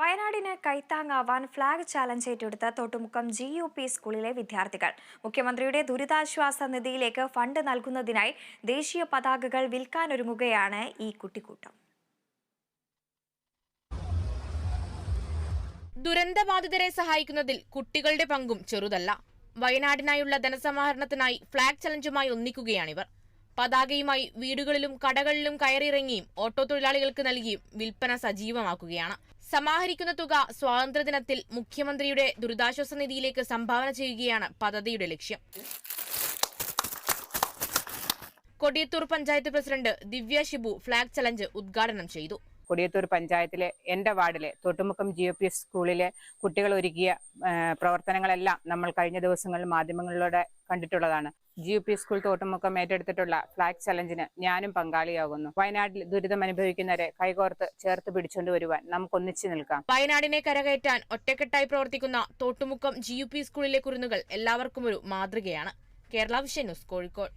വയനാടിന് കൈത്താങ്ങാവാൻ flag challenge ഏറ്റെടുത്ത Thottumukkam G U P സ്കൂളിലെ വിദ്യാർത്ഥികൾ. മുഖ്യമന്ത്രിയുടെ ദുരിതാശ്വാസ നിധിയിലേക്ക് ഫണ്ട് നൽകുന്നതിനായി ദേശീയ പതാകകൾ വിൽക്കാനൊരുങ്ങുകയാണ് ഈ കുട്ടിക്കൂട്ടം. ദുരന്തബാധിതരെ സഹായിക്കുന്നതിൽ കുട്ടികളുടെ പങ്കും ചെറുതല്ല. വയനാടിനായുള്ള ധനസമാഹരണത്തിനായി ഫ്ളാഗ് ചലഞ്ചുമായി ഒന്നിക്കുകയാണിവർ. പതാകയുമായി വീടുകളിലും കടകളിലും കയറിയിറങ്ങിയും ഓട്ടോ തൊഴിലാളികൾക്ക് നൽകിയും വിൽപ്പന സജീവമാക്കുകയാണ്. സമാഹരിക്കുന്ന തുക സ്വാതന്ത്ര്യദിനത്തിൽ മുഖ്യമന്ത്രിയുടെ ദുരിതാശ്വാസ നിധിയിലേക്ക് സംഭാവന ചെയ്യുകയാണ് പദ്ധതിയുടെ ലക്ഷ്യം. Kodiyathur panchayat president Divya Shibu flag challenge ഉദ്ഘാടനം ചെയ്തു. കൊടിയത്തൂർ പഞ്ചായത്തിലെ എന്റെ വാർഡിലെ Thottumukkam G O P S സ്കൂളിലെ കുട്ടികൾ ഒരുക്കിയ പ്രവർത്തനങ്ങളെല്ലാം നമ്മൾ കഴിഞ്ഞ ദിവസങ്ങളിൽ മാധ്യമങ്ങളിലൂടെ കണ്ടിട്ടുള്ളതാണ്. G U P school Thottumukkam ഏറ്റെടുത്തിട്ടുള്ള flag ചലഞ്ചിന് ഞാനും പങ്കാളിയാകുന്നു. വയനാട്ടിൽ ദുരിതം അനുഭവിക്കുന്നവരെ കൈകോർത്ത് ചേർത്ത് പിടിച്ചുകൊണ്ട് വരുവാൻ നമുക്കൊന്നിച്ചു നിൽക്കാം. വയനാടിനെ കരകയറ്റാൻ ഒറ്റക്കെട്ടായി പ്രവർത്തിക്കുന്ന തോട്ടുമുക്കം ജി സ്കൂളിലെ കുരുന്നുകൾ എല്ലാവർക്കും ഒരു മാതൃകയാണ്. Kerala vision news Kozhikode.